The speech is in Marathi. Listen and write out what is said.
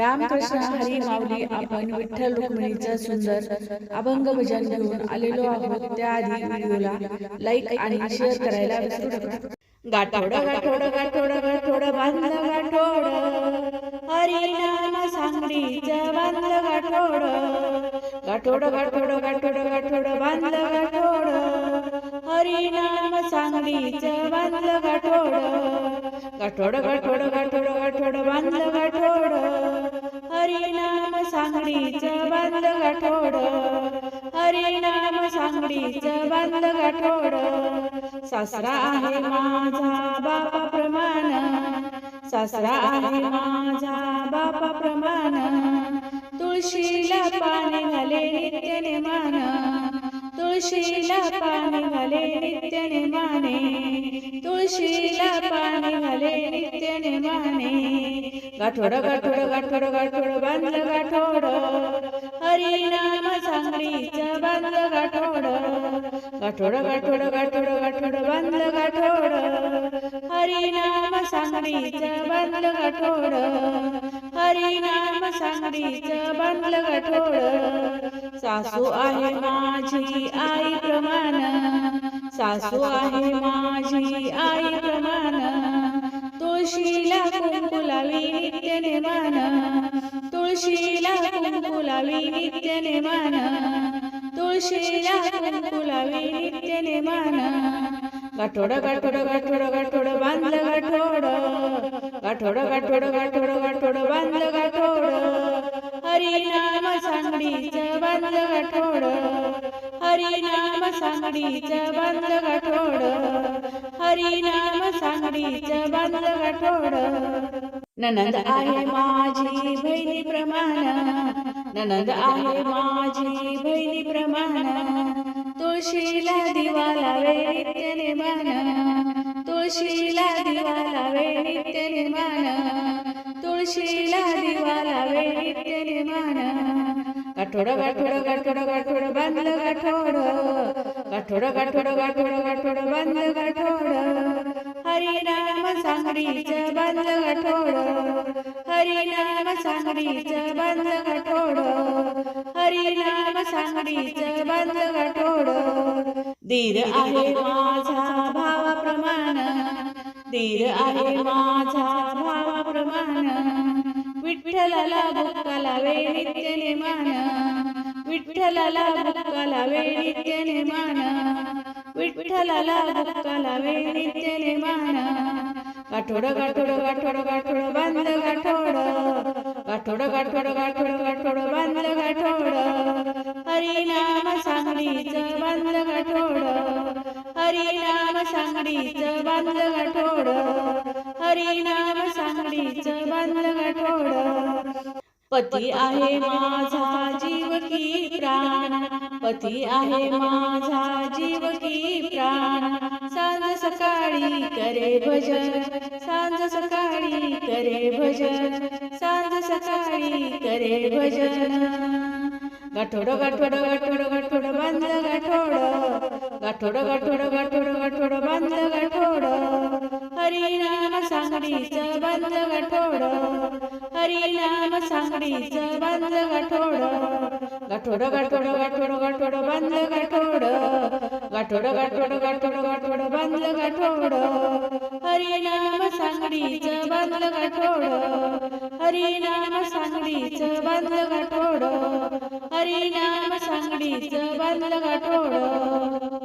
रामकृष्ण हरी माऊली आपण विठ्ठल रुक्मिणीचं सुंदर अभंग भजन घेऊन आलेलो आहोत त्याआधी व्हिडिओला लाईक आणि शेअर करायला विसरू नका. गाठोड गाठोड गाठोड गाठोड बांधलं गाठोड हरी नाम सांगलीचं बांधलं गाठोड. गाठोड. गाठोड गाठोड गाठोड बांधलं गाठोड. हरी नाम सांगलीच बांधलं गाठोड. गाठोड गाठोड गाठोड गाठोड बांधलं गाठोड. हरी नाम बांधलं गाठोड. हरिनाम नाम बांधलं गाठोड. सासरा आहे माझा बापा प्रमाण. सासरा आहे माझा बापा प्रमाण. तुळशी तुळशीला पाणी घाले नित्य नेमाने तुळशीला पाणी घाले नित्य नेमाने गाठोड गाठोड गाठोड गाठोड बांधलं गाठोड. हरिनाम सांगलीचं बांधलं गाठोड. गाठोड गाठोड गाठोड गाठोड बांधलं गाठोड. हरिनाम सांगलीचं बांधलं गाठोड. हरिनाम सांगलीचं बांधलं गाठोड. सासू आहे माझी आई प्रमाण. सासू आहे माझी आई प्रमाण. तुळशीला कुंकुलावी नित्य नेमान तुळशीला कुंकुलावी नित्य नेमान तुळशीला कुंकुलावी नित्य नेमान गाठोड गाठोड गाठोड गाठोड बांधलं गाठोड. गाठोड गाठोड गाठोड गाठोड बांधलं गाठोड. हरी नाम सांगलीचं बांधलं गाठोड हरी नाम सांगलीचं बांधलं गाठोड हरी नाम सांगलीचं गाठोड ननंद आहे माझी बहिणी प्रमाण. ननंद आहे माझी बहिणी प्रमाण. तुळशीला दिवा लावे नित्य नेमान तुळशीला दिवा लावे नित्य नेमान तुळशीला दिवा लावे नित्य नेमान गाठोड गाठोड गाठोड गाठोड बांधलं गाठोड. गाठोड गाठोड गाठोड गाठोड बांधलं गाठोड. नाम बांधलं गाठोड. हरी नाम बांधलं गाठोड. हरिनाम बांधलं गाठोड. दीर आहे माझा भावाप्रमाण दीर आहे माझा विठ्ठलाला बुक्का लावे नित्य नेमान विठ्ठलाला बुक्का लावे नित्य नेमान विठ्ठलाला बुक्का लावे नित्य नेमान गाठोड गाठोड गाठोड गाठोड बांधलं गाठोड. गाठोड गाठोड गाठोड गाठोड बांधलं गाठोड. हरिनाम नाम बांध बांधलं गाठोड. हरिनाम नाम बांध बांधलं गाठोड. हरिनाम नाम बांधलं गाठोड पती आहे माझा जीव की प्राण. पती आहे माझा जीव की प्राण. सांज सकाळी करे भजन. सांज सकाळी करे भजन. सांज सकाळी करे भजन. गाठोड गाठोड गाठोड गाठोड बांधलं गाठोड. गाठोड गाठोड गाठोड गाठोड बांधलं गाठोड. हरिनाम सांगडीच सांगलीचं बांधलं गाठोड. हरी नाम सांगडीच बांधलं गाठोड. गाठोड गाठोड गाठोड गाठोड बांधलं गाठोड. गाठोड गाठोड गाठोड गाठोड बांधलं गाठोड. हरी नाम सांगडीच बांधलं गाठोड. हरी नाम सांगडीच बांधलं गाठोड. हरी नाम सांगडीच बांधलं गाठोड.